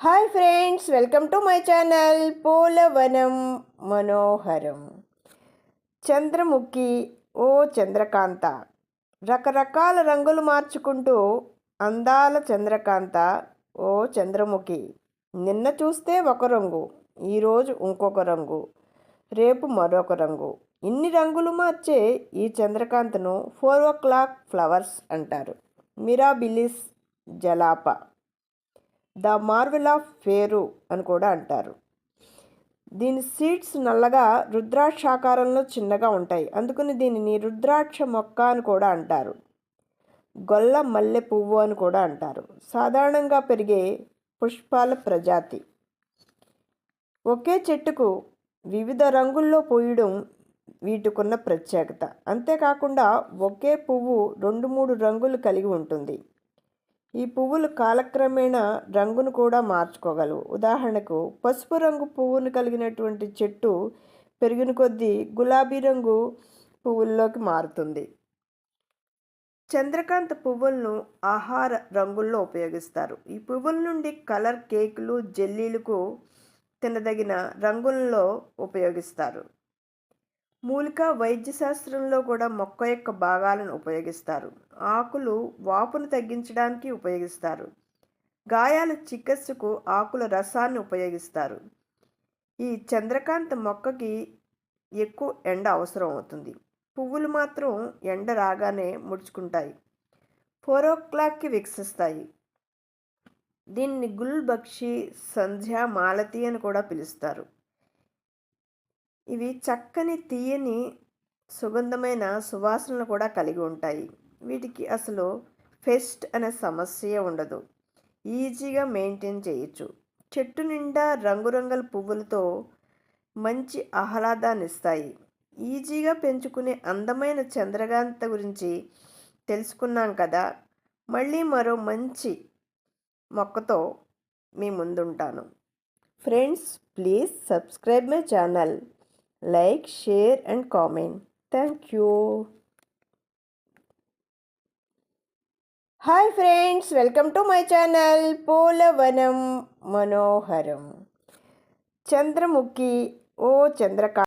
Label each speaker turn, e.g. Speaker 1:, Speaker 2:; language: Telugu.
Speaker 1: Hi friends welcome to my channel Polavanam Manoharam. Chandramukhi ఓ చంద్రకాంత. రకరకాల రంగులు మార్చుకుంటూ అందాల చంద్రకాంత ఓ చంద్రముఖి. నిన్న చూస్తే ఒక రంగు ఈరోజు ఇంకొక రంగు రేపు మరొక రంగు. ఇన్ని రంగులు మార్చే ఈ చంద్రకాంతను ఫోర్ ఓ క్లాక్ ఫ్లవర్స్ అంటారు. Mirabilis Jalapa. The marvel of Peru అని కూడా అంటారు. దీని సీడ్స్ నల్లగా రుద్రాక్ష ఆకారంలో చిన్నగా ఉంటాయి. అందుకని దీనిని రుద్రాక్ష మొక్క అని కూడా అంటారు. గొల్ల మల్లె పువ్వు అని కూడా అంటారు. సాధారణంగా పెరిగే పుష్పాల ప్రజాతి. ఒకే చెట్టుకు వివిధ రంగుల్లో పూయడం వీటికున్న ప్రత్యేకత. అంతేకాకుండా ఒకే పువ్వు రెండు మూడు రంగులు కలిగి ఉంటుంది. ఈ పువ్వులు కాలక్రమేణా రంగును కూడా మార్చుకోగలవు. ఉదాహరణకు పసుపు రంగు పువ్వును కలిగినటువంటి చెట్టు పెరిగిన కొద్దీ గులాబీ రంగు పువ్వుల్లోకి మారుతుంది. చంద్రకాంత పువ్వులను ఆహార రంగుల్లో ఉపయోగిస్తారు. ఈ పువ్వుల నుండి కలర్ కేకులు జెల్లీలకు తినదగిన రంగుల్లో ఉపయోగిస్తారు. మూలిక వైద్యశాస్త్రంలో కూడా మొక్క యొక్క భాగాలను ఉపయోగిస్తారు. ఆకులు వాపును తగ్గించడానికి ఉపయోగిస్తారు. గాయాల చికిత్సకు ఆకుల రసాన్ని ఉపయోగిస్తారు. ఈ చంద్రకాంత మొక్కకి ఎక్కువ ఎండ అవసరం అవుతుంది. పువ్వులు మాత్రం ఎండ రాగానే ముడుచుకుంటాయి. ఫోర్ ఓ క్లాక్కి వికసిస్తాయి. దీన్ని గుల్బక్షి సంధ్యా సంధ్య మాలతి అని కూడా పిలుస్తారు. ఇవి చక్కని తీయని సుగంధమైన సువాసనలు కూడా కలిగి ఉంటాయి. వీటికి అసలు ఫెస్ట్ అనే సమస్య ఉండదు. ఈజీగా మెయింటైన్ చేయొచ్చు. చెట్టు నిండా రంగురంగుల పువ్వులతో మంచి ఆహ్లాదాన్ని ఇస్తాయి. ఈజీగా పెంచుకునే అందమైన చంద్రకాంత గురించి తెలుసుకున్నాం కదా? మళ్ళీ మరో మంచి మొక్కతో మీ ముందుంటాను. Friends please subscribe my channel. Like share and comment thank you hi friends welcome to my channel Polavanam Manoharam Chandramukhi oh చంద్రకా